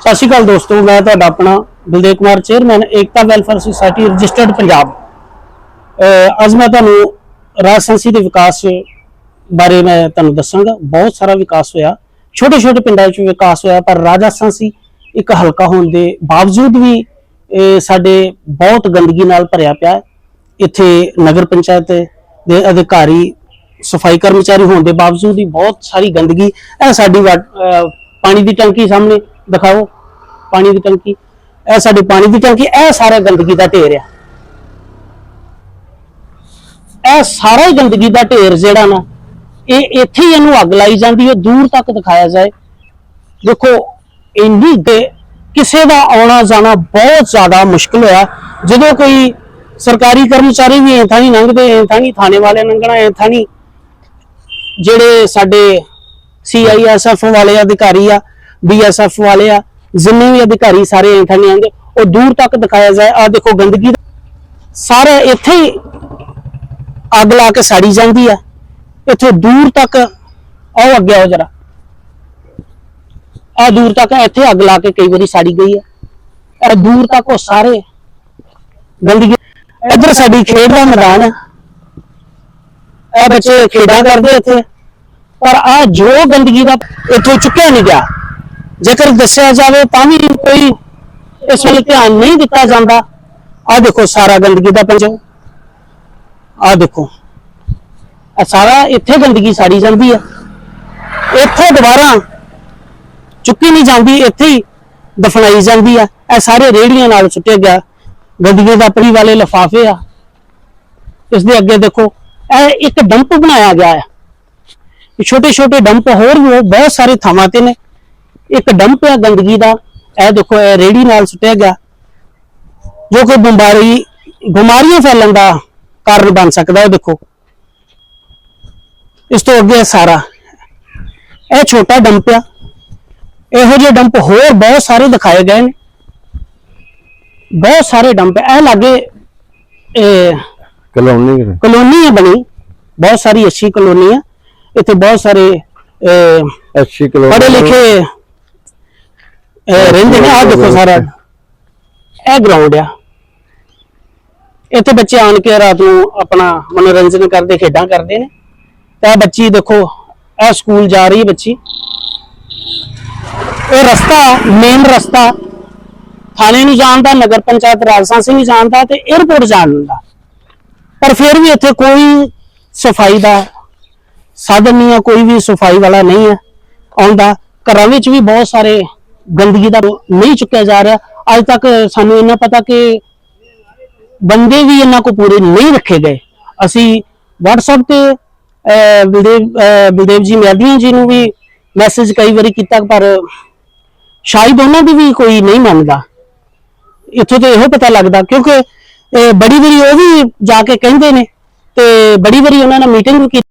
ਸਤਿ ਸ਼੍ਰੀ ਅਕਾਲ ਦੋਸਤੋ, ਮੈਂ ਤੁਹਾਡਾ ਆਪਣਾ Baldev Kumar chairman Ekta welfare society, registered Punjab. ਅੱਜ ਮੈਂ ਤੁਹਾਨੂੰ ਰਾਜਸੰਸੀ ਦੇ ਵਿਕਾਸ ਬਾਰੇ ਮੈਂ ਤੁਹਾਨੂੰ ਦੱਸਾਂਗਾ। ਬਹੁਤ ਸਾਰਾ ਵਿਕਾਸ ਹੋਇਆ। ਛੋਟੇ ਛੋਟੇ ਪਿੰਡਾਂ ਵਿੱਚ ਵਿਕਾਸ ਹੋਇਆ, ਪਰ ਰਾਜਸਥਾਨੀ ਇੱਕ ਹਲਕਾ ਹੋਣ ਦੇ ਬਾਵਜੂਦ ਵੀ ਸਾਡੇ ਬਹੁਤ ਗੰਦਗੀ ਨਾਲ ਭਰਿਆ ਪਿਆ ਹੈ। ਇੱਥੇ ਨਗਰ ਪੰਚਾਇਤ ਦੇ ਅਧਿਕਾਰੀ, ਸਫ਼ਾਈ ਕਰਮਚਾਰੀ ਹੋਣ ਦੇ ਬਾਵਜੂਦ ਵੀ ਬਹੁਤ ਸਾਰੀ ਗੰਦਗੀ ਇਹ ਸਾਡੀ ਵਾ- ਪਾਣੀ ਦੀ ਟੈਂਕੀ ਸਾਹਮਣੇ ਦਿਖਾਓ, ਪਾਣੀ ਦੀ ਟੈਂਕੀ। ਇਹ ਸਾਡੀ ਪਾਣੀ ਦੀ ਟੈਂਕੀ, ਇਹ ਸਾਰਾ ਗੰਦਗੀ ਦਾ ਢੇਰ ਆ। ਇਹ ਸਾਰਾ ਹੀ ਗੰਦਗੀ ਦਾ ਢੇਰ ਜਿਹੜਾ ਨਾ, ਇਹ ਇੱਥੇ ਹੀ ਇਹਨੂੰ ਅੱਗ ਲਾਈ ਜਾਂਦੀ ਹੈ ਦੂਰ ਤੱਕ ਦਿਖਾਇਆ ਜਾਏ। ਦੇਖੋ, ਇੰਨੀ ਦੇ ਕਿਸੇ ਦਾ ਆਉਣਾ ਜਾਣਾ ਬਹੁਤ ਜ਼ਿਆਦਾ ਮੁਸ਼ਕਲ ਹੋਇਆ। ਜਦੋਂ ਕੋਈ ਸਰਕਾਰੀ ਕਰਮਚਾਰੀ ਵੀ ਐਂ ਨਹੀਂ ਲੰਘਦੇ, ਐਂ ਨਹੀਂ ਥਾਣੇ ਵਾਲੇ ਲੰਘਣਾ, ਐਂ ਨਹੀਂ ਜਿਹੜੇ ਸਾਡੇ ਸੀਆਈਐਸਐਫ ਵਾਲੇ ਅਧਿਕਾਰੀ ਆ ਬੀਐਸਐਫ ਵਾਲੇ ਆ, ਜਿੰਨੇ ਵੀ ਅਧਿਕਾਰੀ ਸਾਰੇ ਇੱਥੇ ਥਾਣੀ ਆਉਂਦੇ, ਉਹ ਦੂਰ ਤੱਕ ਦਿਖਾਇਆ ਜਾਏ ਆ ਦੇਖੋ ਗੰਦਗੀ ਸਾਰੇ ਇੱਥੇ ਹੀ ਅੱਗ ਲਾ ਕੇ ਸਾੜੀ ਜਾਂਦੀ ਆ। ਇੱਥੇ ਦੂਰ ਤੱਕ, ਆਓ ਅੱਗੇ ਆਓ ਜਰਾ। ਆ ਦੂਰ ਤੱਕ ਇੱਥੇ ਅੱਗ ਲਾ ਕੇ ਕਈ ਵਾਰੀ ਸਾੜੀ ਗਈ ਆ। ਇਹ ਦੂਰ ਤੱਕ ਉਹ ਸਾਰੇ ਗੰਦਗੀ ਇੱਧਰ ਸਾਡੀ ਖੇਡ ਦਾ ਮੈਦਾਨ ਹੈ ਇਹ ਬੱਚੇ ਖੇਡਾਂ ਕਰਦੇ ਇੱਥੇ। ਪਰ ਆ ਜੋ ਗੰਦਗੀ ਦਾ ਇੱਥੋਂ ਚੁੱਕਿਆ ਨਹੀਂ ਗਿਆ। ਜੇਕਰ ਦੱਸਿਆ ਜਾਵੇ ਤਾਂ ਵੀ ਕੋਈ ਇਸ ਵੱਲ ਧਿਆਨ ਨਹੀਂ ਦਿੱਤਾ ਜਾਂਦਾ। ਆ ਦੇਖੋ ਸਾਰਾ ਗੰਦਗੀ ਦਾ ਪੰਜ ਆ ਦੇਖੋ। ਆ ਸਾਰਾ ਇੱਥੇ ਗੰਦਗੀ ਸਾੜੀ ਜਾਂਦੀ ਆ। ਇੱਥੇ ਦੁਬਾਰਾ ਚੁੱਕੀ ਨਹੀਂ ਜਾਂਦੀ, ਇੱਥੇ ਹੀ ਦਫਨਾਈ ਜਾਂਦੀ ਆ। ਇਹ ਸਾਰੇ ਰੇੜੀਆਂ ਨਾਲ ਸੁੱਟਿਆ ਗਿਆ। ਗੰਦਗੀ ਦਾ ਪਰੀ ਵਾਲੇ ਲਫਾਫੇ ਆ। ਇਸ ਦੇ ਅੱਗੇ ਦੇਖੋ, ਇਹ ਇੱਕ ਡੰਪ ਬਣਾਇਆ ਗਿਆ ਹੈ ਛੋਟੇ ਛੋਟੇ ਡੰਪ ਹੋਰ ਵੀ ਉਹ ਬਹੁਤ ਸਾਰੇ ਥਾਵਾਂ ਤੇ ਨੇ। ਇੱਕ ਡੰਪ ਹੈ ਗੰਦਗੀ ਦਾ ਇਹ ਦੇਖੋ ਇਹ ਰੇੜੀ ਨਾਲ ਸੁੱਟਿਆ ਗਿਆ। ਜੋ ਕਿ ਬਿਮਾਰੀ ਬਿਮਾਰੀਆਂ ਫੈਲਣ ਦਾ ਕਾਰਨ ਬਣ ਸਕਦਾ ਹੈ ਦੇਖੋ। ਇਸ ਤੋਂ ਅੱਗੇ ਸਾਰਾ। ਇਹ ਛੋਟਾ ਡੰਪ ਆ ਇਹੋ ਜਿਹੇ ਡੰਪ ਹੋਰ ਬਹੁਤ ਸਾਰੇ ਦਿਖਾਏ ਗਏ ਨੇ। ਬਹੁਤ ਸਾਰੇ ਡੰਪ ਇਹ ਲਾਗੇ ਇਹ ਕਲੋਨੀ ਕਲੋਨੀ ਹੈ ਬਣੀ। ਬਹੁਤ ਸਾਰੀ ਅੱਛੀ ਕਲੋਨੀ ਹੈ। ਇੱਥੇ ਬਹੁਤ ਸਾਰੇ ਅੱਛੀ ਕਲੋਨੀ ਪੜ੍ਹੇ ਲਿਖੇ ਰਹਿੰਦੇ ਨੇ ਆ ਦੇਖੋ ਸਾਰਾ। ਇਹ ਗਰਾਊਂਡ ਆ। ਇੱਥੇ ਬੱਚੇ ਆਣ ਕੇ ਰਾਤ ਨੂੰ ਆਪਣਾ ਮਨੋਰੰਜਨ ਕਰਦੇ ਖੇਡਾਂ ਕਰਦੇ ਨੇ। ਤਾਂ ਬੱਚੀ ਦੇਖੋ ਇਹ ਸਕੂਲ ਜਾ ਰਹੀ ਹੈ ਬੱਚੀ। ਇਹ ਰਸਤਾ ਮੇਨ ਰਸਤਾ। ਥਾਣੇ ਨੂੰ ਜਾਣ ਦਾ ਨਗਰ ਪੰਚਾਇਤ ਰਾਜਸਾਂ ਸਿੰਘ ਨੂੰ ਜਾਣ ਦਾ ਤੇ 에어ਪੋਰਟ ਜਾਣ ਦਾ ਪਰ ਫਿਰ ਵੀ ਇੱਥੇ ਕੋਈ ਸਫ਼ਾਈ ਦਾ ਸਾਧਨ ਨਹੀਂ ਹੈ ਕੋਈ ਵੀ ਸਫ਼ਾਈ ਵਾਲਾ ਨਹੀਂ ਹੈ। ਆਉਂਦਾ। ਘਰਾਂ ਵਿੱਚ ਵੀ ਬਹੁਤ ਸਾਰੇ ਗੰਦਗੀ ਦਾ ਨਹੀਂ ਚੁੱਕਿਆ ਜਾ ਰਿਹਾ। ਅੱਜ ਤੱਕ ਸਾਨੂੰ ਇਹਨਾਂ ਪਤਾ ਕਿ ਬੰਦੇ ਵੀ ਇਹਨਾਂ ਕੋ ਪੂਰੇ ਨਹੀਂ ਰੱਖੇ ਗਏ। ਅਸੀਂ WhatsApp ਤੇ ਬਲਦੇਵ ਬਲਦੇਵ ਜੀ ਮਿਆਦੀਆਂ ਜੀ ਨੂੰ ਵੀ ਮੈਸੇਜ ਕਈ ਵਾਰੀ ਕੀਤਾ, ਪਰ ਸ਼ਾਇਦ ਉਹਨਾਂ ਦੀ ਵੀ ਕੋਈ ਨਹੀਂ ਮੰਨਦਾ। ਇੱਥੋਂ ਤੇ ਇਹੋ ਪਤਾ ਲੱਗਦਾ, ਕਿਉਂਕਿ ਬੜੀ ਵਾਰੀ ਉਹ ਵੀ ਜਾ ਕੇ ਕਹਿੰਦੇ ਨੇ ਤੇ ਬੜੀ ਵਾਰੀ ਉਹਨਾਂ ਨਾਲ ਮੀਟਿੰਗ ਵੀ ਕੀਤੀ